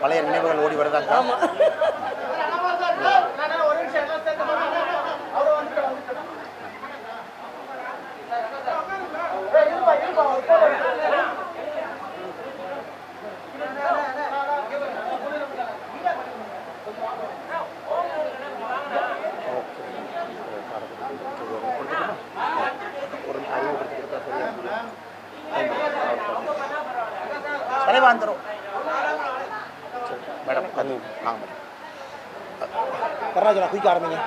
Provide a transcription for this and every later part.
பழைய நினைவுகள் ஓடி வருதாங்க ஒரு அறிமுகப்படுத்தி கொடுத்தா சரியா தலைவா வந்துடும் மேடம் வந்து வாங்க மேடம் கருணாஜனா குயிக்க ஆரம்பிங்க.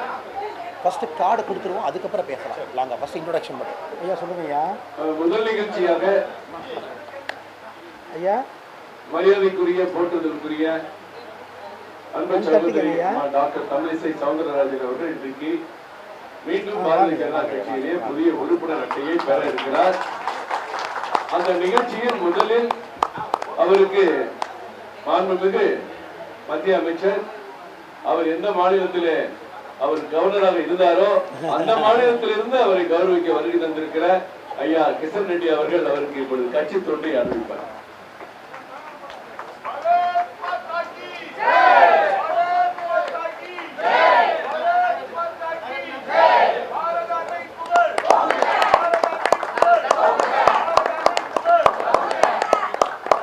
ஃபஸ்ட்டு கார்டு கொடுத்துருவோம் அதுக்கப்புறம் பேசலாம். லாங்கா ஃபஸ்ட் இன்ட்ரோடக்ஷன் மட்டும். ஐயா சொல்லுங்க ஐயா. முதல் நிகழ்ச்சியாக ஐயா. மரியாதைக்குரிய போற்றுதலுக்குரிய அன்பு சகோதரி டாக்டர் தமிழிசை சவுந்தரராஜன் அவர்கள் இன்றைக்கு மீண்டும் பாரதிய ஜனதா கட்சியிலே புதிய உறுப்பினர் அட்டையை பெற இருக்கிறார். அந்த நிகழ்ச்சியில் முதலில் அவருக்கு மாண்புமிகு மத்திய அமைச்சர் அவர் எந்த மாநிலத்திலே அவர் கவர்னராக இருந்தாரோ அந்த மாநிலத்திலிருந்து அவரை கௌரவிக்க வருகை தந்திருக்கிற ஐயா கிஷன் ரெட்டி அவர்கள் அவருக்கு இப்பொழுது கட்சி தொண்டை அறிவிப்பார்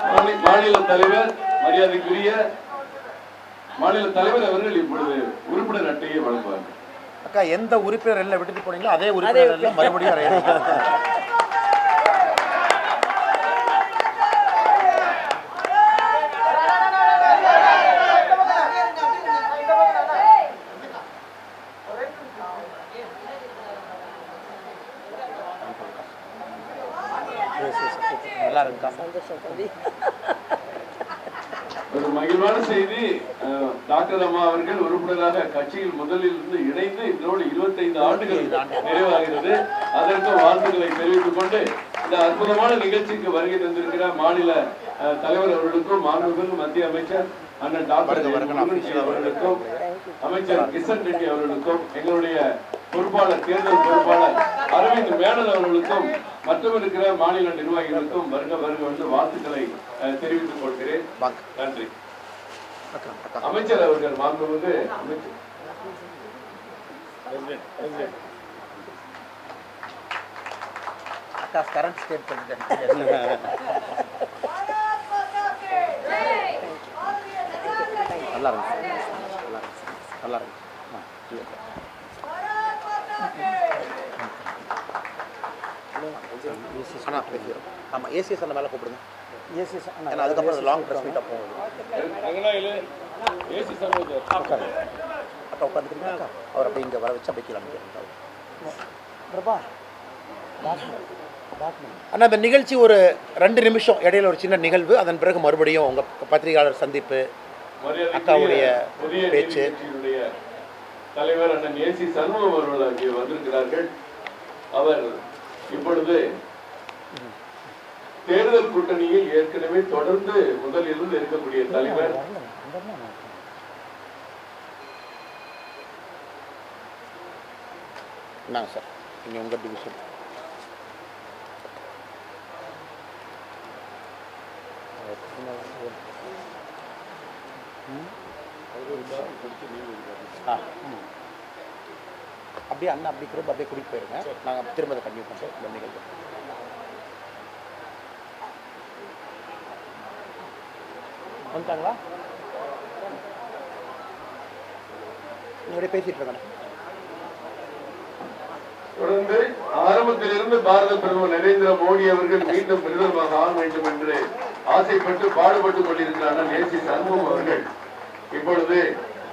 மாநில- மாநில தலைவர் மரியாதைக்குரிய மாநில தலைவர் அவர்கள் இப்பொழுது உறுப்பினர் அட்டையை வழங்குவார்கள். அக்கா எந்த உறுப்பினர் எல்லாம் விட்டுட்டு போனீங்களோ அதே உறுப்பினர் எல்லாம் மறுபடியும் நல்லா இருக்கா ஒரு மகிழ்வான செய்தி. டாக்டர் அம்மா அவர்கள் உறுப்பினராக கட்சியில் முதலில் இருந்து இணைந்து இதோடு 25 ஆண்டுகள் நிறைவாகிறது. அதற்கு வாழ்த்துக்களை தெரிவித்துக் கொண்டு இந்த அற்புதமான நிகழ்ச்சிக்கு வருகை தந்திருக்கிற மாநில தலைவர் அவர்களுக்கும் மாண்புமிகு மத்திய அமைச்சர் அண்ணன் டாக்டர் அவர்களுக்கும் அமைச்சர் கிஷன் ரெட்டி அவர்களுக்கும் எங்களுடைய பொறுப்பாளர் தேர்தல் பொறுப்பாளர் அரவிந்த் மேனன் அவர்களுக்கும் மற்றும் இருக்கிற மாநில நிர்வாகிகளுக்கும் வருக வருக வந்து வாழ்த்துக்களை தெரிவித்துக் கொள்கிறேன். நன்றி. அமைச்சர். அவர்கள் மாண்புமிகு கரண்ட் ஸ்டேட் நல்லா இருக்கு நல்லா பேசிடுறோம் ஆமாம் ஏசிஎஸ் அந்த மேலே கூப்பிடுங்க. ஏசிஎஸ் ஏன்னா அதுக்கப்புறம் லாங் ட்ரெஸ் மீட்டாக போகும் உட்காரு அக்கா. உட்காந்துக்கிறீங்க அக்கா? அவர் அப்படியே இங்கே வர வச்சு கீழே அனுப்பிடுறேன் பிரபா அண்ணா இந்த நிகழ்ச்சி ஒரு ரெண்டு நிமிஷம் இடையில ஒரு சின்ன நிகழ்வு. அதன் பிறகு மறுபடியும் உங்கள் பத்திரிகையாளர் சந்திப்பு அக்காவுடைய பேச்சு. தலைவர் அண்ணன் ஏசி சண்முகம் அவர்கள் அங்கே வந்திருக்கிறார்கள். அவர் இப்பொழுது தேர்தல் கூட்டணியில் ஏற்கனவே தொடர்ந்து முதலில் இருந்து இருக்கக்கூடிய தலைவர் என்னங்க சார் நீங்கள் உங்கள் டிவிஷன் ஆ ம். அப்படியே அண்ணா அப்படி கூட அப்படியே கூட்டிகிட்டு போயிருங்க. நாங்கள் திரும்ப அதை கன்டினியூ பண்ணுறோம் இந்த நிகழ்வு. வந்துட்டாங்களா? நீங்க அப்படியே பேசிட்டு இருக்கேன் தொடர்ந்து ஆரம்பத்திலிருந்து பாரத பிரதமர் நரேந்திர மோடி அவர்கள் மீண்டும் பிரதமராக ஆக வேண்டும் என்று ஆசைப்பட்டு பாடுபட்டுக் கொண்டிருக்கிற அண்ணன் ஏசி சண்முகம் அவர்கள். இப்பொழுது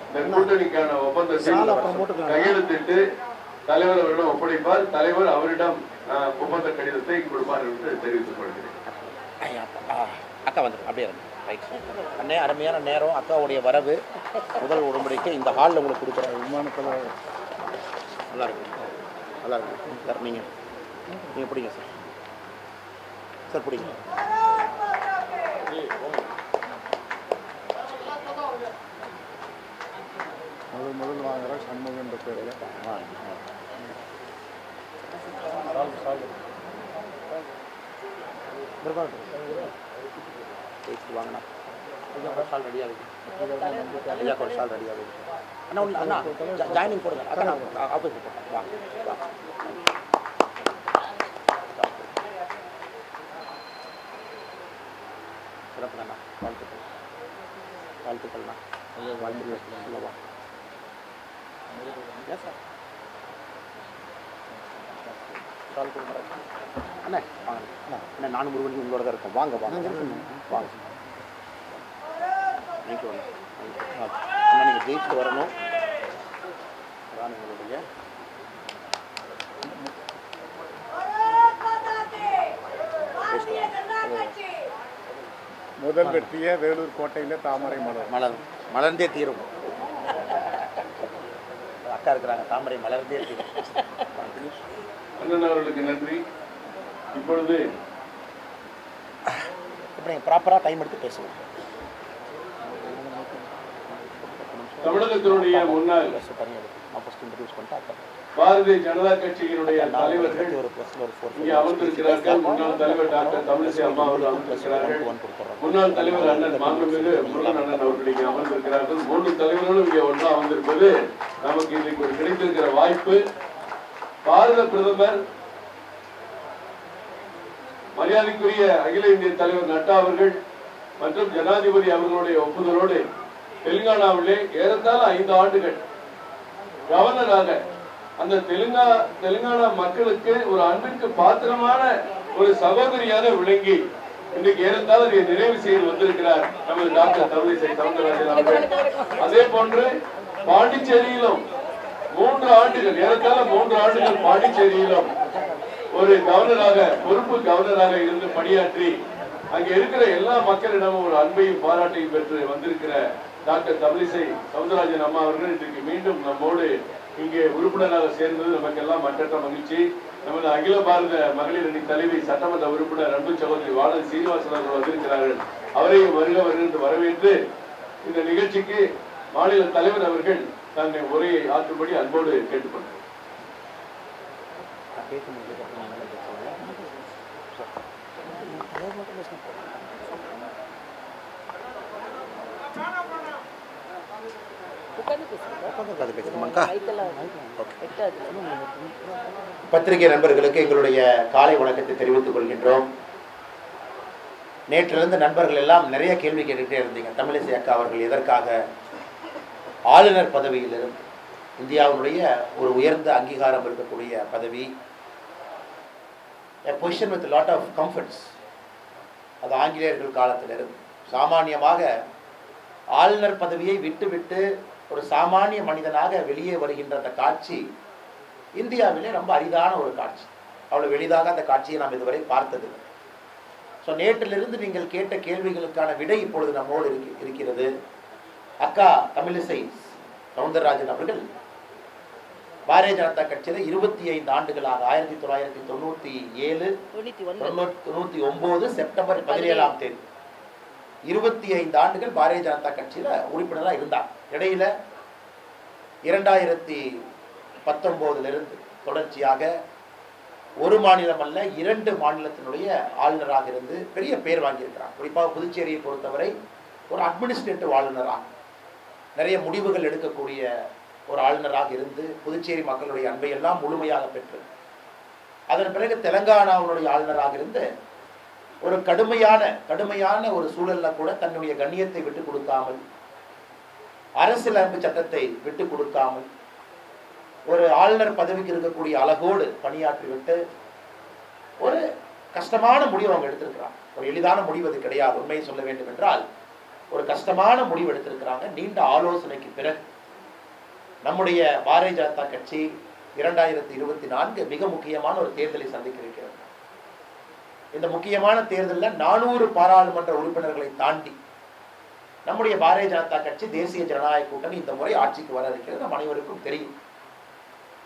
இந்த கூட்டணிக்கான ஒப்பந்தத்தில் கையெழுத்திட்டு தலைவர் அவரிடம் ஒப்படைப்பார். தலைவர் அவரிடம் ஒப்பந்த கடிதத்தை கொடுப்பார் என்று தெரிவித்துக் கொள்கிறேன். அக்கா வந்துடும் அப்படியே ரைட் அண்ணே அருமையான நேரம் அக்காவுடைய வரவு முதல் உடம்படிக்கை இந்த ஹாலில் உங்களுக்கு கொடுக்குறேன். விமானத்தில் நல்லா இருக்கு. நல்லா இருக்கு. சார் நீங்கள் நீங்கள் பிடிங்க சார். சார் பிடிங்க. முதல் முதல் வாங்குற சண்முகன்ற பேரில். ஆ ஆ. பேசிட்டு வாங்கண்ணா ஐயா ஒரு ஷால் ரெடியாக இருக்கு ஐயா ஒரு ஷால் ரெடியாக இருக்கு அண்ணா ஒன்று அண்ணா ஜாயினிங் போடுங்க. அக்கா நான் ஆஃபீஸில் போட்டேன் வாங்க வாங்க சிறப்புங்கண்ணா. வாழ்த்துக்கள். வாழ்த்துக்கள்ண்ணா. வாழ்த்துக்கள். சொல்லவா ஏன் சார் கால் கொடுக்குறேன் அண்ணே வாங்க. அண்ணா நானும் முருகன் உங்களோட தான் இருக்கோம். வாங்க வாங்க. வாங்க. தேங்க்யூ அண்ணா. அண்ணா நீங்கள் ஜெயிச்சுட்டு வரணும். அதான் உங்களுடைய முதல் வெற்றியை வேலூர் கோட்டையில் தாமரை மலர். மலர் மலர்ந்தே தீரும். அக்கா இருக்கிறாங்க தாமரை மலர்ந்தே தீரும். அண்ணன் அவர்களுக்கு நன்றி. இப்பொழுது இப்போ நீங்கள் ப்ராப்பராக டைம் எடுத்து பேசுவோம் தமிழகத்தினுடைய முன்னாள் பாரதிய ஜனதா கட்சியினுடைய தலைவர்கள் இங்கே அமர்ந்திருக்கிறார்கள். முன்னாள் தலைவர் டாக்டர் தமிழிசை அம்மா அவர்கள் அமர்ந்திருக்கிறார்கள். முன்னாள் தலைவர் அண்ணன் மாண்புமிகு முருகன் அண்ணன் அவர்கள் இங்கே அமர்ந்திருக்கிறார்கள். மூன்று தலைவர்களும் இங்கே ஒன்றா அமர்ந்திருப்பது நமக்கு இன்றைக்கு ஒரு கிடைத்திருக்கிற வாய்ப்பு. பாரத பிரதமர் மரியாதைக்குரிய அகில இந்திய தலைவர் நட்டா அவர்கள் மற்றும் ஜனாதிபதி அவர்களுடைய ஒப்புதலோடு தெலுங்கானாவிலே ஏறத்தாழ ஐந்து ஆண்டுகள் கவர்னராக அந்த தெலுங்கா தெலுங்கானா மக்களுக்கு ஒரு அன்பிற்கு பாத்திரமான ஒரு சகோதரியாக விளங்கி இன்றைக்கு ஏறத்தாழ இதை நிறைவு செய்து வந்திருக்கிறார் நமது டாக்டர் தமிழிசை சவுந்தரராஜன் அவர்கள். அதே போன்று பாண்டிச்சேரியிலும் மூன்று ஆண்டுகள் ஏறத்தாழ மூன்று ஆண்டுகள் பாண்டிச்சேரியிலும் ஒரு கவர்னராக பொறுப்பு கவர்னராக இருந்து பணியாற்றி அங்க இருக்கிற எல்லா மக்களிடமும் ஒரு அன்பையும் பாராட்டையும் பெற்று வந்திருக்கிற டாக்டர் தமிழிசை சவுந்தரராஜன் அம்மா அவர்கள் இன்றைக்கு மீண்டும் நம்மோடு இங்கே உறுப்பினராக சேர்ந்தது. நமக்கெல்லாம் மற்றற்ற மகிழ்ச்சி. நமது அகில பாரத மகளிர் அணி தலைவி சட்டமன்ற உறுப்பினர் அன்பு சகோதரி வாழ சீனிவாசன் அவர்கள் வந்திருக்கிறார்கள். அவரையும் வருக வருக என்று வரவேற்று இந்த நிகழ்ச்சிக்கு மாநில தலைவர் அவர்கள் தன்னை உரையை ஆற்றும்படி அன்போடு கேட்டுக்கொண்டார் பத்திரிகை நண்பர்களுக்கு எங்களுடைய காலை வணக்கத்தை தெரிவித்துக் கொள்கின்றோம். நேற்றிலிருந்து நண்பர்கள் எல்லாம் நிறைய கேள்வி கேட்டுக்கிட்டே இருந்தீங்க. தமிழிசை அக்கா அவர்கள் எதற்காக ஆளுநர் பதவியிலிருந்து இந்தியாவினுடைய ஒரு உயர்ந்த அங்கீகாரம் இருக்கக்கூடிய பதவி position with lot of comforts அது ஆங்கிலேயர்கள் காலத்திலிருந்து. சாமானியமாக ஆளுநர் பதவியை விட்டுவிட்டு ஒரு சாமானிய மனிதனாக வெளியே வருகின்ற அந்த காட்சி இந்தியாவிலே ரொம்ப அரிதான ஒரு காட்சி. அவ்வளோ எளிதாக அந்த காட்சியை நாம் இதுவரை பார்த்ததில்லை. ஸோ நேற்றிலிருந்து நீங்கள் கேட்ட கேள்விகளுக்கான விடை இப்பொழுது நம்மோடு இருக்கிறது. அக்கா தமிழிசை சவுந்தரராஜன் அவர்கள் பாரதிய ஜனதா கட்சியில் இருபத்தி ஐந்து ஆண்டுகளாக ஆயிரத்தி தொள்ளாயிரத்தி தொண்ணூற்றி ஏழு தொண்ணூத்தி தொண்ணூத்தி தொண்ணூத்தி ஒன்பது செப்டம்பர் பதினேழாம் தேதி. இருபத்தி ஐந்து ஆண்டுகள் பாரதிய ஜனதா கட்சியில உறுப்பினராக இருந்தார். இடையில இரண்டாயிரத்தி பத்தொன்பதுல இருந்து தொடர்ச்சியாக ஒரு மாநிலம் அல்ல இரண்டு மாநிலத்தினுடைய ஆளுநராக இருந்து பெரிய பேர் வாங்கியிருக்கிறார். குறிப்பாக புதுச்சேரியை பொறுத்தவரை ஒரு அட்மினிஸ்ட்ரேட்டிவ் ஆளுநராக நிறைய முடிவுகள் எடுக்கக்கூடிய ஒரு ஆளுநராக இருந்து புதுச்சேரி மக்களுடைய அன்பை எல்லாம் முழுமையாக பெற்று அதன் பிறகு தெலங்கானாவுடைய ஆளுநராக இருந்து ஒரு கடுமையான கடுமையான ஒரு சூழலில் கூட தன்னுடைய கண்ணியத்தை விட்டு கொடுக்காமல் அரசியலமைப்பு சட்டத்தை விட்டு கொடுக்காமல் ஒரு ஆளுநர் பதவிக்கு இருக்கக்கூடிய அழகோடு பணியாற்றிவிட்டு ஒரு கஷ்டமான முடிவு அவங்க எடுத்திருக்கிறாங்க. ஒரு எளிதான முடிவு அது கிடையாது. உண்மையை சொல்ல வேண்டும் என்றால் ஒரு கஷ்டமான முடிவு எடுத்திருக்கிறாங்க. நீண்ட ஆலோசனைக்கு பிறகு நம்முடைய பாரதிய ஜனதா கட்சி இரண்டாயிரத்தி இருபத்தி நான்கு மிக முக்கியமான ஒரு தேர்தலை சந்திக்க இருக்கிறது இந்த முக்கியமான தேர்தலில் நானூறு பாராளுமன்ற உறுப்பினர்களை தாண்டி நம்முடைய பாரதிய ஜனதா கட்சி தேசிய ஜனநாயக கூட்டணி இந்த முறை ஆட்சிக்கு வர இருக்கிறது. நம் அனைவருக்கும் தெரியும்.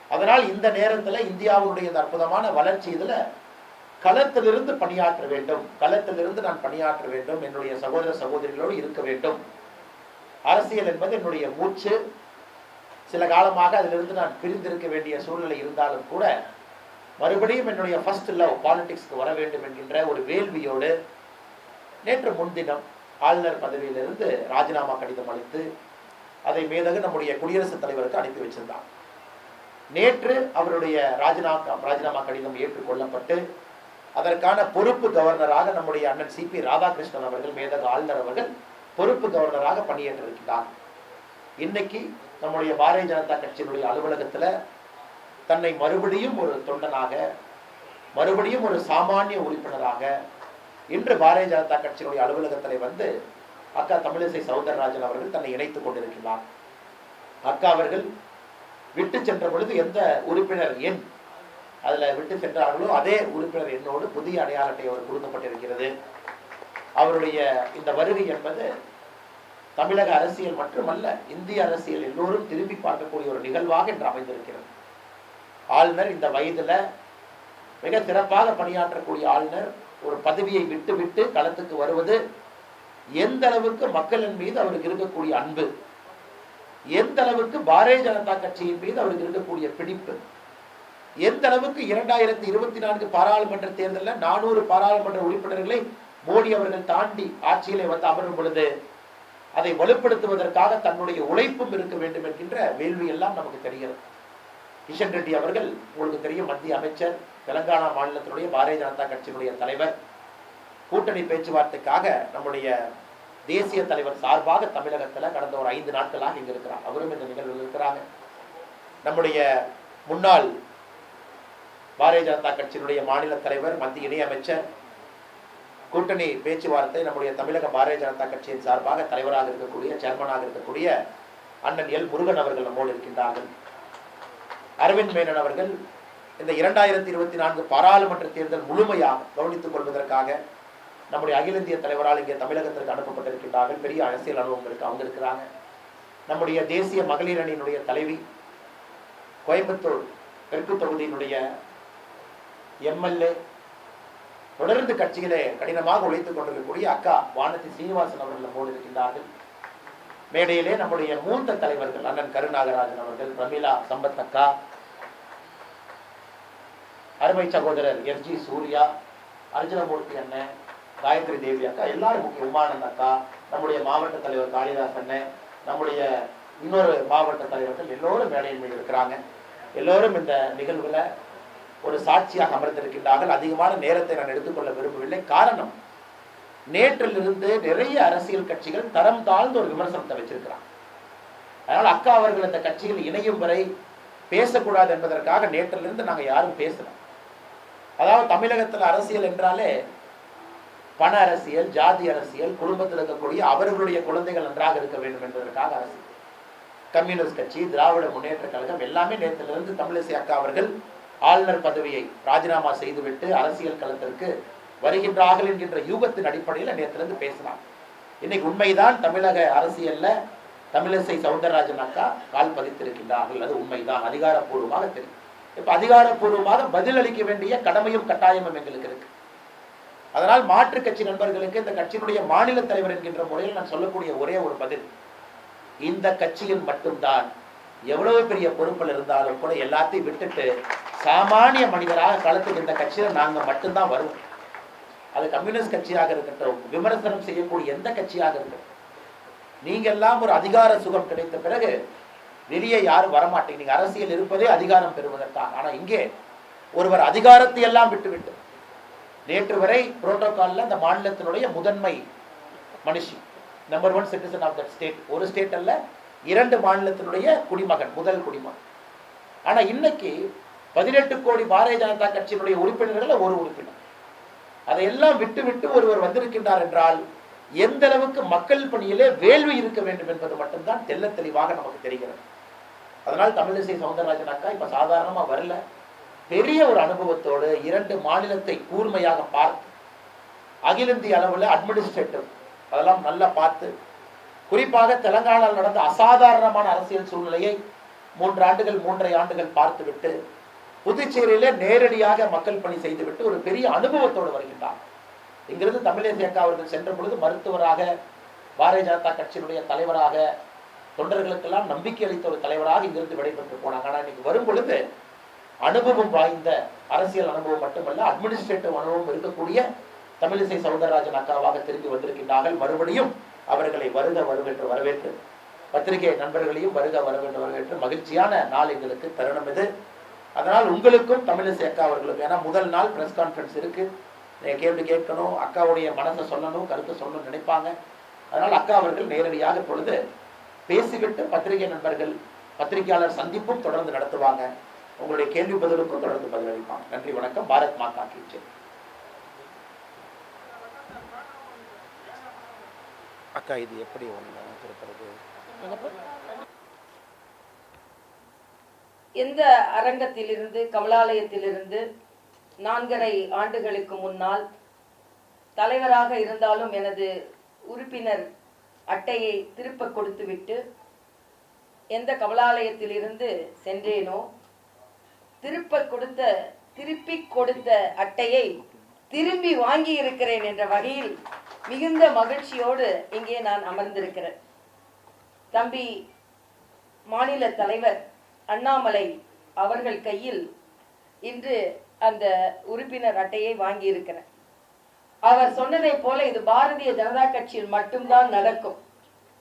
அதனால் இந்த நேரத்தில் இந்தியாவுடைய இந்த அற்புதமான வளர்ச்சி இதில் களத்திலிருந்து பணியாற்ற வேண்டும். களத்திலிருந்து நான் பணியாற்ற வேண்டும். என்னுடைய சகோதர சகோதரிகளோடு இருக்க வேண்டும். அரசியல் என்பது என்னுடைய மூச்சு. சில காலமாக அதிலிருந்து நான் பிரிந்திருக்க வேண்டிய சூழ்நிலை இருந்தாலும் கூட மறுபடியும் என்னுடைய ஃபர்ஸ்ட் லவ் பாலிடிக்ஸ்க்கு வர வேண்டும் என்கின்ற ஒரு வேள்வியோடு நேற்று முன்தினம் ஆளுநர் பதவியிலிருந்து ராஜினாமா கடிதம் அளித்து அதை மேதகு நம்முடைய குடியரசுத் தலைவருக்கு அனுப்பி வச்சிருந்தார். நேற்று அவருடைய ராஜினாமா ராஜினாமா கடிதம் ஏற்றுக்கொள்ளப்பட்டு அதற்கான பொறுப்பு கவர்னராக நம்முடைய அண்ணன் சிபி ராதாகிருஷ்ணன் அவர்கள் மேதக ஆளுநர் அவர்கள் பொறுப்பு கவர்னராக பணியேற்றிருக்கிறார். இன்னைக்கு நம்முடைய பாரதிய ஜனதா கட்சியினுடைய அலுவலகத்துல தன்னை மறுபடியும் ஒரு தொண்டனாக மறுபடியும் ஒரு சாமானிய உறுப்பினராக இன்று பாரதிய ஜனதா கட்சியினுடைய அலுவலகத்திலே வந்து அக்கா தமிழிசை சவுந்தரராஜன் அவர்கள் தன்னை இணைத்துக் கொண்டிருக்கிறார். அக்கா அவர்கள் விட்டு சென்ற பொழுது எந்த உறுப்பினர் எண் அதுல விட்டு சென்றார்களோ அதே உறுப்பினர் எண்ணோடு புதிய அடையாள அட்டை அவர் கொடுக்கப்பட்டிருக்கிறது. அவருடைய இந்த வருகை என்பது தமிழக அரசியல் மட்டுமல்ல இந்திய அரசியல் எல்லோரும் திரும்பி பார்க்கக்கூடிய ஒரு நிகழ்வாக இன்று அமைந்திருக்கிறது. ஆளுநர் இந்த வயதுல மிக சிறப்பாக பணியாற்றக்கூடிய ஆளுநர் ஒரு பதவியை விட்டு விட்டு களத்துக்கு வருவது எந்த அளவுக்கு மக்களின் மீது அவருக்கு இருக்கக்கூடிய அன்பு எந்த அளவுக்கு பாரதிய ஜனதா கட்சியின் மீது அவருக்கு இருக்கக்கூடிய பிடிப்பு எந்த அளவுக்கு இரண்டாயிரத்தி இருபத்தி நான்கு பாராளுமன்ற தேர்தலில் நானூறு பாராளுமன்ற உறுப்பினர்களை மோடி அவர்கள் தாண்டி ஆட்சியிலே வந்து அமரும் பொழுது அதை வலுப்படுத்துவதற்காக தன்னுடைய உழைப்பும் இருக்க வேண்டும் என்கின்ற வேள்வி எல்லாம் நமக்கு தெரிகிறது. கிஷன் ரெட்டி அவர்கள் உங்களுக்கு தெரியும் மத்திய அமைச்சர் தெலங்கானா மாநிலத்தினுடைய பாரதிய ஜனதா கட்சியினுடைய தலைவர். கூட்டணி பேச்சுவார்த்தைக்காக நம்முடைய தேசிய தலைவர் சார்பாக தமிழகத்தில் கடந்த ஒரு ஐந்து நாட்களாக இங்கே இருக்கிறார். அவரும் இந்த நிகழ்வில் இருக்கிறாங்க. நம்முடைய முன்னாள் பாரதிய ஜனதா கட்சியினுடைய மாநில தலைவர் மத்திய இணையமைச்சர் கூட்டணி பேச்சுவார்த்தை நம்முடைய தமிழக பாரதிய ஜனதா கட்சியின் சார்பாக தலைவராக இருக்கக்கூடிய சேர்மனாக இருக்கக்கூடிய அண்ணன் எல் முருகன் அவர்கள் நம்மோடு இருக்கின்றார்கள். அரவிந்த் மேனன் அவர்கள் இந்த இரண்டாயிரத்தி இருபத்தி நான்கு பாராளுமன்ற தேர்தல் முழுமையாக கவனித்துக் கொள்வதற்காக நம்முடைய அகில இந்திய தலைவரால் இங்கே தமிழகத்திற்கு அனுப்பப்பட்டிருக்கின்றார்கள். பெரிய அரசியல் அனுபவம் இருக்கு அவங்க இருக்கிறாங்க. நம்முடைய தேசிய மகளிர் அணியினுடைய தலைவி கோயம்புத்தூர் தெற்கு தொகுதியினுடைய எம்எல்ஏ தொடர்ந்து கட்சியிலே கடினமாக உழைத்துக் கொண்டிருக்கக்கூடிய அக்கா வானதி சீனிவாசன் அவர்கள் போல் இருக்கின்றார்கள். மேடையிலே நம்முடைய மூத்த தலைவர்கள் அண்ணன் கருநாகராஜன் அவர்கள் பிரமிளா சம்பத் அக்கா அருமை சகோதரர் எஸ் ஜி சூர்யா அர்ஜுனமூர்த்தி அண்ணன் காயத்ரி தேவி அக்கா எல்லாரும் முக்கிய உமானந்த் அக்கா நம்முடைய மாவட்ட தலைவர் காளிதாஸ் அண்ணன் நம்முடைய இன்னொரு மாவட்ட தலைவர்கள் எல்லோரும் மேடையின் மீது இருக்கிறாங்க. எல்லோரும் இந்த நிகழ்வுல ஒரு சாட்சியாக அமர்ந்திருக்கின்றார்கள். அதிகமான நேரத்தை நான் எடுத்துக்கொள்ள விரும்பவில்லை. காரணம் நேற்றிலிருந்து நிறைய அரசியல் கட்சிகள் தரம் தாழ்ந்த ஒரு விமர்சனத்தை வச்சிருக்கிறாங்க. அதனால் அக்கா அவர்கள் இந்த கட்சிகள் இணையும் வரை பேசக்கூடாது என்பதற்காக நேற்றிலிருந்து நாங்க யாரும் பேசலாம் அதாவது தமிழகத்தில் அரசியல் என்றாலே பண அரசியல் ஜாதி அரசியல் குடும்பத்தில் இருக்கக்கூடிய அவர்களுடைய குழந்தைகள் நன்றாக இருக்க வேண்டும் என்பதற்காக அரசியல். கம்யூனிஸ்ட் கட்சி திராவிட முன்னேற்ற கழகம் எல்லாமே நேற்றிலிருந்து தமிழிசை அக்கா அவர்கள் ஆளுநர் பதவியை ராஜினாமா செய்துவிட்டு அரசியல் களத்திற்கு வருகின்றார்கள் என்கின்ற யூகத்தின் அடிப்படையில் நேற்றிலிருந்து பேசலாம் இன்னைக்கு உண்மைதான் தமிழக அரசியல்ல தமிழிசை சவுந்தரராஜன் அக்கா கால் பதித்திருக்கின்றார்கள். அது உண்மைதான் அதிகாரப்பூர்வமாக தெரியும். இப்ப அதிகாரப்பூர்வமாக பதில் அளிக்க வேண்டிய கடமையும் கட்டாயமும் எங்களுக்கு இருக்கு. அதனால் மாற்று கட்சி நண்பர்களுக்கு இந்த கட்சியினுடைய மாநில தலைவர் என்கின்ற முறையில் நான் சொல்லக்கூடிய ஒரே ஒரு பதில் இந்த கட்சியில் மட்டும்தான். எவ்வளவு பெரிய பொறுப்பில் இருந்தாலும் கூட எல்லாத்தையும் விட்டுட்டு சாமானிய மனிதராக களத்துக்கு இந்த கட்சியில் நாங்க மட்டும்தான் வருவோம். அது கம்யூனிஸ்ட் கட்சியாக இருக்கட்டும் விமர்சனம் செய்யக்கூடிய எந்த கட்சியாக இருக்கட்டும். நீங்க எல்லாம் ஒரு அதிகார சுகம் கிடைத்த பிறகு வெளியே யாரும் வரமாட்டீங்க. நீங்க அரசியல் இருப்பதே அதிகாரம் பெறுவதற்காக. ஆனா இங்கே ஒருவர் அதிகாரத்தை எல்லாம் விட்டுவிட்டு நேற்று வரை புரோட்டோகால்ல இந்த மாநிலத்தினுடைய முதன்மை மனுஷி number one citizen of that state ஒரு ஸ்டேட் அல்ல இரண்டு மாநிலத்தினுடைய குடிமகன் முதல் குடிமகன். ஆனா இன்னைக்கு பதினெட்டு கோடி பாரதிய ஜனதா கட்சியினுடைய உறுப்பினர்கள் ஒரு உறுப்பினர். அதையெல்லாம் விட்டு விட்டு ஒருவர் வந்திருக்கின்றார் என்றால் எந்த அளவுக்கு மக்கள் பணியிலே வேள்வி இருக்க வேண்டும் என்பது மட்டும்தான் தெள்ள தெளிவாக நமக்கு தெரிகிறது. அதனால் தமிழிசை சவுந்தரராஜன் அக்கா இப்ப சாதாரணமா வரல. பெரிய ஒரு அனுபவத்தோடு இரண்டு மாநிலத்தை கூர்மையாக பார்த்து அகில இந்திய அளவில் அட்மினிஸ்ட்ரேட்டிவ் அதெல்லாம் நல்லா பார்த்து குறிப்பாக தெலங்கானாவில் நடந்த அசாதாரணமான அரசியல் சூழ்நிலையை மூன்று ஆண்டுகள் மூன்றரை ஆண்டுகள் பார்த்துவிட்டு புதுச்சேரியில நேரடியாக மக்கள் பணி செய்துவிட்டு ஒரு பெரிய அனுபவத்தோடு வருகின்றார். இங்கிருந்து தமிழேசி அக்கா அவர்கள் சென்ற பொழுது மருத்துவராக பாரதிய ஜனதா கட்சியினுடைய தலைவராக தொண்டர்களுக்கெல்லாம் நம்பிக்கை அளித்த ஒரு தலைவராக இங்கிருந்து விடைபெற்று போனாங்க. ஆனால் இன்னைக்கு வரும் பொழுது அனுபவம் வாய்ந்த அரசியல் அனுபவம் மட்டுமல்ல அட்மினிஸ்ட்ரேட்டிவ் அனுபவம் இருக்கக்கூடிய தமிழிசை சவுந்தரராஜன் அக்காவாக திரும்பி வந்திருக்கின்றார்கள். மறுபடியும் அவர்களை வருக வருவென்று வரவேற்று பத்திரிகை நண்பர்களையும் வருக வருகென்று வரவேற்று மகிழ்ச்சியான நாள் எங்களுக்கு தருணம் இது. அதனால் உங்களுக்கும் தமிழிசை அக்கா அவர்களுக்கும் ஏன்னா முதல் நாள் ப்ரெஸ் கான்ஃபரன்ஸ் இருக்கு. நீங்க கேள்வி கேட்கணும் அக்காவுடைய மனசை சொல்லணும் கருத்தை சொல்லணும்னு நினைப்பாங்க. அதனால் அக்கா அவர்கள் நேரடியாக இப்பொழுது பேசிவிட்டு பத்திரிகை நண்பர்கள் பத்திரிகையாளர் சந்திப்பும் தொடர்ந்து நடத்துவாங்க. உங்களுடைய கேள்வி பதிலுக்கும் தொடர்ந்து பதிலளிப்பாங்க. நன்றி வணக்கம். பாரத் மாதா கி அக்கா இது எப்படி ஒன்று திருப்பறது எந்த அரங்கத்திலிருந்து கமலாலயத்திலிருந்து நான்கரை ஆண்டுகளுக்கு முன்னால் தலைவராக இருந்தாலும் எனது உறுப்பினர் அட்டையை திருப்ப கொடுத்துவிட்டு எந்த கமலாலயத்திலிருந்து சென்றேனோ திருப்ப கொடுத்த திருப்பி கொடுத்த அட்டையை திரும்பி வாங்கி இருக்கிறேன் என்ற வகையில் மிகுந்த மகிழ்ச்சியோடு இங்கே நான் அமர்ந்திருக்கிறேன். தம்பி மாநில தலைவர் அண்ணாமலை அவர்கள் கையில் இன்று அந்த உறுப்பினர் அட்டையை வாங்கியிருக்கிறேன். அவர் சொன்னதைப் போல இது பாரதிய ஜனதா கட்சியில் மட்டும்தான் நடக்கும்.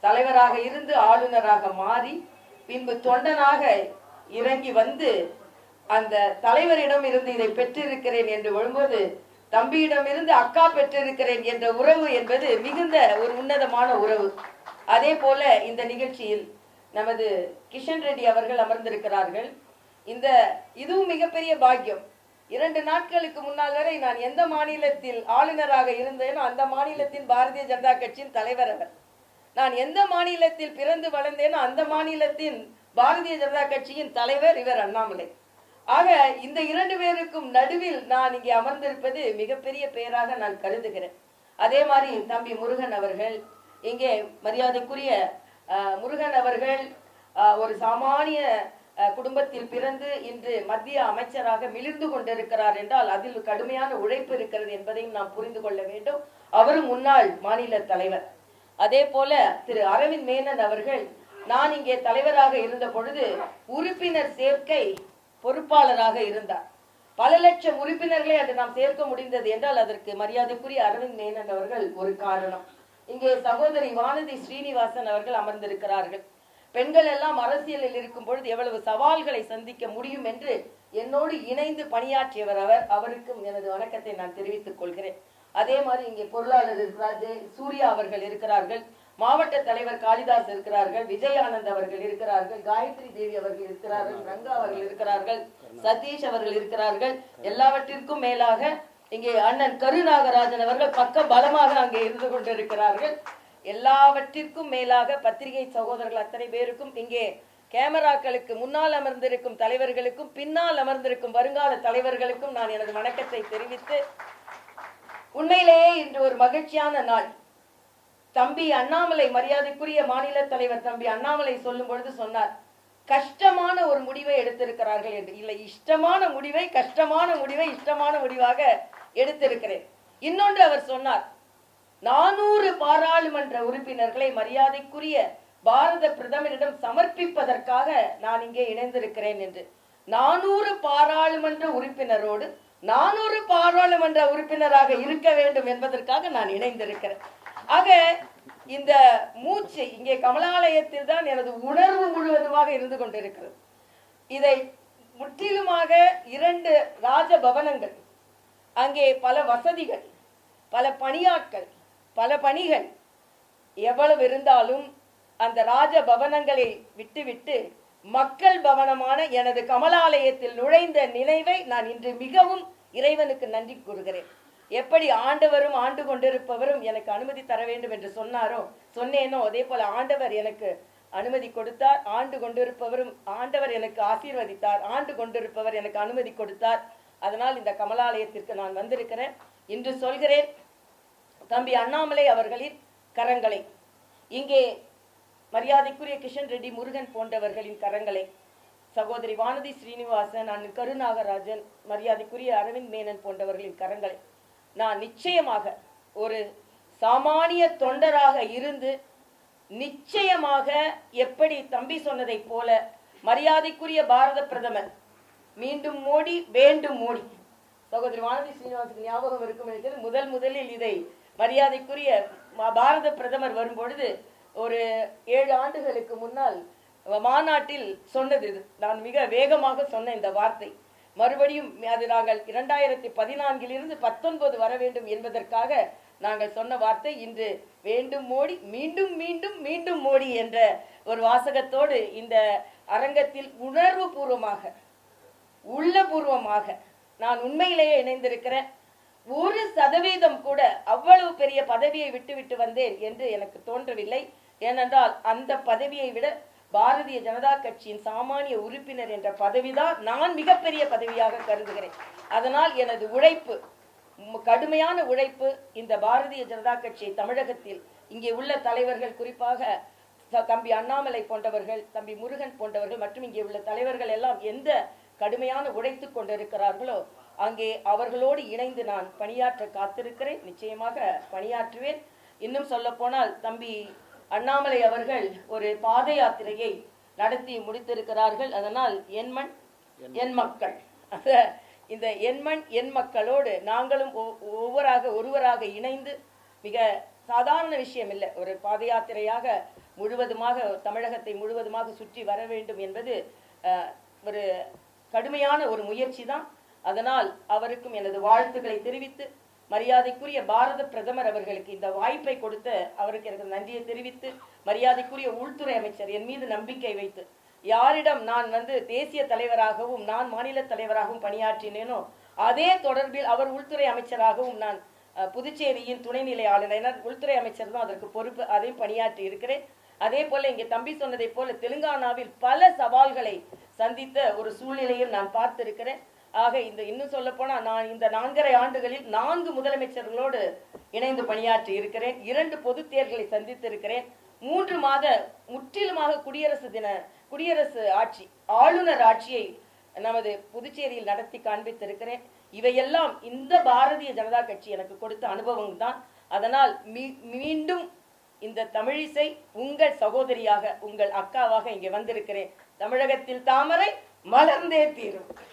தலைவராக இருந்து ஆளுநராக மாறி பின்பு தொண்டனாக இறங்கி வந்து அந்த தலைவரிடம் இருந்து இதை பெற்றிருக்கிறேன் என்று வரும்போது தம்பியிடமிருந்து அக்கா பெற்றிருக்கிறேன் என்ற உறவு என்பது மிகுந்த ஒரு உன்னதமான உறவு. அதே போல இந்த நிகழ்ச்சியில் நமது கிஷன் ரெட்டி அவர்கள் அமர்ந்திருக்கிறார்கள். இந்த இதுவும் மிகப்பெரிய பாக்கியம். இரண்டு நாட்களுக்கு முன்னால் வரை நான் எந்த மாநிலத்தில் ஆளுநராக இருந்தேனோ அந்த மாநிலத்தின் பாரதிய ஜனதா கட்சியின் தலைவர் அவர். நான் எந்த மாநிலத்தில் பிறந்து வளர்ந்தேனோ அந்த மாநிலத்தின் பாரதிய ஜனதா கட்சியின் தலைவர் இவர் அண்ணாமலை. ஆக இந்த இரண்டு பேருக்கும் நடுவில் நான் இங்கே அமர்ந்திருப்பது மிகப்பெரிய பெயராக நான் கருதுகிறேன். அதே மாதிரி தம்பி முருகன் அவர்கள் இங்கே மரியாதைக்குரிய முருகன் அவர்கள் ஒரு சாமானிய குடும்பத்தில் பிறந்து இன்று மத்திய அமைச்சராக மிளிர்ந்து கொண்டிருக்கிறார் என்றால் அதில் கடுமையான உழைப்பு இருக்கிறது என்பதையும் நாம் புரிந்து கொள்ள வேண்டும். அவரும் முன்னாள் மாநில தலைவர். அதே போல திரு அரவிந்த் மேனன் அவர்கள் நான் இங்கே தலைவராக இருந்த பொழுது உறுப்பினர் சேர்க்கை பொறுப்பாளராக இருந்தார். பல லட்சம் உறுப்பினர்களை அது நாம் சேர்க்க முடிந்தது என்றால் அதற்கு மரியாதைக்குரிய அரவிந்த் மேனன் அவர்கள் ஒரு காரணம். இங்கே சகோதரி வானதி ஸ்ரீனிவாசன் அவர்கள் அமர்ந்திருக்கிறார்கள். பெண்கள் எல்லாம் அரசியலில் இருக்கும் பொழுது எவ்வளவு சவால்களை சந்திக்க முடியும் என்று என்னோடு இணைந்து பணியாற்றியவர் அவர். அவருக்கும் எனது வணக்கத்தை நான் தெரிவித்துக் கொள்கிறேன். அதே மாதிரி இங்கே பொருளாளர் சூர்யா அவர்கள் இருக்கிறார்கள். மாவட்ட தலைவர் காளிதாஸ் இருக்கிறார்கள் விஜய் ஆனந்த் அவர்கள் இருக்கிறார்கள் காயத்ரி தேவி அவர்கள் இருக்கிறார்கள் ரங்கா அவர்கள் இருக்கிறார்கள் சதீஷ் அவர்கள் இருக்கிறார்கள். எல்லாவற்றிற்கும் மேலாக இங்கே அண்ணன் கருநாகராஜன் அவர்கள் பக்க பலமாக அங்கே இருந்து கொண்டிருக்கிறார்கள். எல்லாவற்றிற்கும் மேலாக பத்திரிகை சகோதரர்கள் அத்தனை பேருக்கும் இங்கே கேமராக்களுக்கு முன்னால் அமர்ந்திருக்கும் தலைவர்களுக்கும் பின்னால் அமர்ந்திருக்கும் வருங்கால தலைவர்களுக்கும் நான் எனது வணக்கத்தை தெரிவித்து உண்மையிலேயே இன்று ஒரு மகிழ்ச்சியான நாள். தம்பி அண்ணாமலை மரியாதைக்குரிய மாநில தலைவர் தம்பி அண்ணாமலை சொல்லும் பொழுது சொன்னார் கஷ்டமான ஒரு முடிவை எடுத்திருக்கிறார்கள் என்று. இல்லை இஷ்டமான முடிவை கஷ்டமான முடிவை இஷ்டமான முடிவாக எடுத்திருக்கிறேன். இன்னொன்று அவர் சொன்னார் நானூறு பாராளுமன்ற உறுப்பினர்களை மரியாதைக்குரிய பாரத பிரதமரிடம் சமர்ப்பிப்பதற்காக நான் இங்கே இணைந்திருக்கிறேன் என்று. நானூறு பாராளுமன்ற உறுப்பினரோடு நானூறு பாராளுமன்ற உறுப்பினராக இருக்க வேண்டும் என்பதற்காக நான் இணைந்திருக்கிறேன். ஆக இந்த மூச்சு இங்கே கமலாலயத்தில் தான் எனது உணர்வு முழுவதுமாக இருந்து கொண்டிருக்கிறது. இதை முற்றிலுமாக இரண்டு ராஜபவனங்கள் அங்கே பல வசதிகள் பல பணியாட்கள் பல பணிகள் எவ்வளவு இருந்தாலும் அந்த ராஜ பவனங்களை விட்டுவிட்டு மக்கள் பவனமான எனது கமலாலயத்தில் நுழைந்த நினைவை நான் இன்று மிகவும் இறைவனுக்கு நன்றி கூறுகிறேன். எப்படி ஆண்டவரும் ஆண்டு கொண்டிருப்பவரும் எனக்கு அனுமதி தர வேண்டும் என்று சொன்னாரோ? சொன்னேனோ? அதே போல ஆண்டவர் எனக்கு அனுமதி கொடுத்தார். ஆண்டு கொண்டிருப்பவரும் ஆண்டவர் எனக்கு ஆசீர்வதித்தார். ஆண்டு கொண்டிருப்பவர் எனக்கு அனுமதி கொடுத்தார். அதனால் இந்த கமலாலயத்திற்கு நான் வந்திருக்கிறேன். இன்று சொல்கிறேன் தம்பி அண்ணாமலை அவர்களின் கரங்களை. இங்கே மரியாதைக்குரிய கிஷன் ரெட்டி முருகன் போன்றவர்களின் கரங்களை. சகோதரி வானதி ஸ்ரீனிவாசன் அண்ணன் கருநாகராஜன் மரியாதைக்குரிய அரவிந்த் மேனன் போன்றவர்களின் கரங்களை. நான் நிச்சயமாக ஒரு சாமானிய தொண்டராக இருந்து நிச்சயமாக எப்படி தம்பி சொன்னதைப் போல மரியாதைக்குரிய பாரத பிரதமர் மீண்டும் மோடி வேண்டும் மோடி. சகோதரி வானதி ஸ்ரீனிவாசுக்கு ஞாபகம் இருக்கும் என்று முதல் முதலில் இதை மரியாதைக்குரிய பாரத பிரதமர் வரும்பொழுது ஒரு ஏழு ஆண்டுகளுக்கு முன்னால் மாநாட்டில் சொன்னது இது. நான் மிக வேகமாக சொன்ன இந்த வார்த்தை. மறுபடியும் அது நாங்கள் இரண்டாயிரத்தி பதினான்கிலிருந்து பத்தொன்பது வர வேண்டும் என்பதற்காக நாங்கள் சொன்ன வார்த்தை இன்று வேண்டும் மோடி மீண்டும் மீண்டும் மீண்டும் மோடி என்ற ஒரு வாசகத்தோடு இந்த அரங்கத்தில் உணர்வு பூர்வமாக உள்ளபூர்வமாக நான் உண்மையிலேயே இணைந்திருக்கிறேன். ஒரு சதவீதம் கூட அவ்வளவு பெரிய பதவியை விட்டுவிட்டு வந்தேன் என்று எனக்கு தோன்றவில்லை. ஏனென்றால் அந்த பதவியை விட பாரதிய ஜனதா கட்சியின் சாமானிய உறுப்பினர் என்ற பதவிதான் நான் மிகப்பெரிய பதவியாக கருதுகிறேன். அதனால் எனது உழைப்பு கடுமையான உழைப்பு இந்த பாரதிய ஜனதா கட்சியை தமிழகத்தில் இங்கே உள்ள தலைவர்கள் குறிப்பாக தம்பி அண்ணாமலை போன்றவர்கள் தம்பி முருகன் போன்றவர்கள் மற்றும் இங்கே உள்ள தலைவர்கள் எல்லாம் எந்த கடுமையான உழைத்து கொண்டிருக்கிறார்களோ அங்கே அவர்களோடு இணைந்து நான் பணியாற்ற காத்திருக்கிறேன். நிச்சயமாக பணியாற்றுவேன். இன்னும் சொல்ல போனால் தம்பி அண்ணாமலை அவர்கள் ஒரு பாத யாத்திரையை நடத்தி முடித்திருக்கிறார்கள். அதனால் என் மண் என் மக்கள். இந்த என் மண் என் மக்களோடு நாங்களும் ஒவ்வொருவராக ஒருவராக இணைந்து மிக சாதாரண விஷயம் இல்லை. ஒரு பாத யாத்திரையாக முழுவதுமாக தமிழகத்தை முழுவதுமாக சுற்றி வர வேண்டும் என்பது ஒரு கடுமையான ஒரு முயற்சி தான். அதனால் அவருக்கும் எனது வாழ்த்துக்களை தெரிவித்து மரியாதைக்குரிய பாரத பிரதமர் அவர்களுக்கு இந்த வாய்ப்பை கொடுத்த அவருக்கு எனக்கு நன்றியை தெரிவித்து மரியாதைக்குரிய உள்துறை அமைச்சர் என் மீது நம்பிக்கை வைத்து யாரிடம் நான் வந்து தேசிய தலைவராகவும் நான் மாநில தலைவராகவும் பணியாற்றினேனோ அதே தொடர்பில் அவர் உள்துறை அமைச்சராகவும் நான் புதுச்சேரியின் துணைநிலை ஆளுநர் ஏன்னா உள்துறை அமைச்சர் தான் அதற்கு பொறுப்பு அதையும் பணியாற்றி இருக்கிறேன். அதே போல இங்கே தம்பி சொன்னதைப் போல தெலுங்கானாவில் பல சவால்களை சந்தித்த ஒரு சூழ்நிலையும் நான் பார்த்திருக்கிறேன். ஆக இந்த இன்னும் சொல்ல போனா நான் இந்த நான்கரை ஆண்டுகளில் நான்கு முதலமைச்சர்களோடு இணைந்து பணியாற்றி இருக்கிறேன். இரண்டு பொதுத் தேர்தலை சந்தித்திருக்கிறேன். மூன்று மாத முற்றிலுமாக குடியரசு தின குடியரசு ஆட்சி ஆளுநர் ஆட்சியை நமது புதுச்சேரியில் நடத்தி காண்பித்திருக்கிறேன். இவையெல்லாம் இந்த பாரதிய ஜனதா கட்சி எனக்கு கொடுத்த அனுபவம் தான். அதனால் மீ- மீண்டும் இந்த தமிழிசை உங்கள் சகோதரியாக உங்கள் அக்காவாக இங்கே வந்திருக்கிறேன். தமிழகத்தில் தாமரை மலர்ந்தே தீரும்.